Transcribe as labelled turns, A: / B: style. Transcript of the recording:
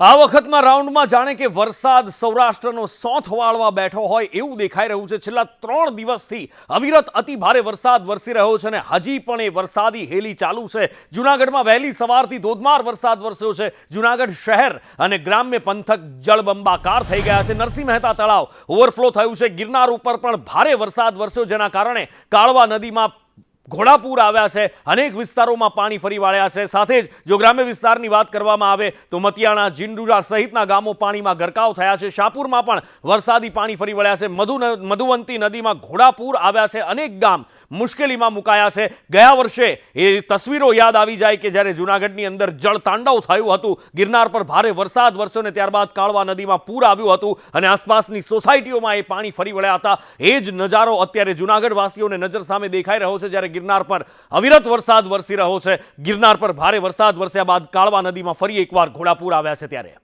A: આ વખતના રાઉન્ડમાં જાણે કે વરસાદ સૌરાષ્ટ્રનો સોથ વાળવા બેઠો હોય એવું દેખાઈ રહ્યું છે. છેલ્લા ત્રણ દિવસથી અવિરત અતિ ભારે વરસાદ વરસી રહ્યો છે અને હજી પણ એ વરસાદી હેલી ચાલુ છે. જુનાગઢમાં વહેલી સવારથી ધોધમાર વરસાદ વરસ્યો છે. જુનાગઢ શહેર અને ગ્રામ્ય પંથક જળબંબાકાર થઈ ગયા છે. નરસિંહ મહેતા તળાવ ઓવરફ્લો થયું છે. ગિરનાર ઉપર પણ ભારે વરસાદ વરસ્યો, જેના કારણે કાળવા નદીમાં ઘોડાપૂર આવ્યા છે, અનેક વિસ્તારોમાં પાણી ફરી વાળ્યા છે. સાથે જ જો ગ્રામ્ય વિસ્તારની વાત કરવામાં આવે તો મતિયાણા, જિંડુરા સહિતના ગામો પાણીમાં ગરકાવ થયા છે. શાહપુરમાં પણ વરસાદી પાણી ફરી વળ્યા છે. મધુ મધુવંતી નદીમાં ઘોડાપૂર આવ્યા છે. અનેક ગામ મુશ્કેલીમાં મુકાયા છે. ગયા વર્ષે એ તસવીરો યાદ આવી જાય કે જ્યારે જૂનાગઢની અંદર જળ તાંડવ થયું હતું, ગિરનાર પર ભારે વરસાદ વરસ્યો ને ત્યારબાદ કાળવા નદીમાં પૂર આવ્યું હતું અને આસપાસની સોસાયટીઓમાં એ પાણી ફરી વળ્યા હતા. એ જ નજારો અત્યારે જૂનાગઢવાસીઓને નજર સામે દેખાઈ રહ્યો છે. જ્યારે ગિરનાર પર અવિરત વરસાદ વરસી રહ્યો છે. ગિરનાર પર ભારે વરસાદ વરસ્યા બાદ કાળવા નદીમાં ફરી એકવાર ઘોડાપૂર આવ્યા છે ત્યારે.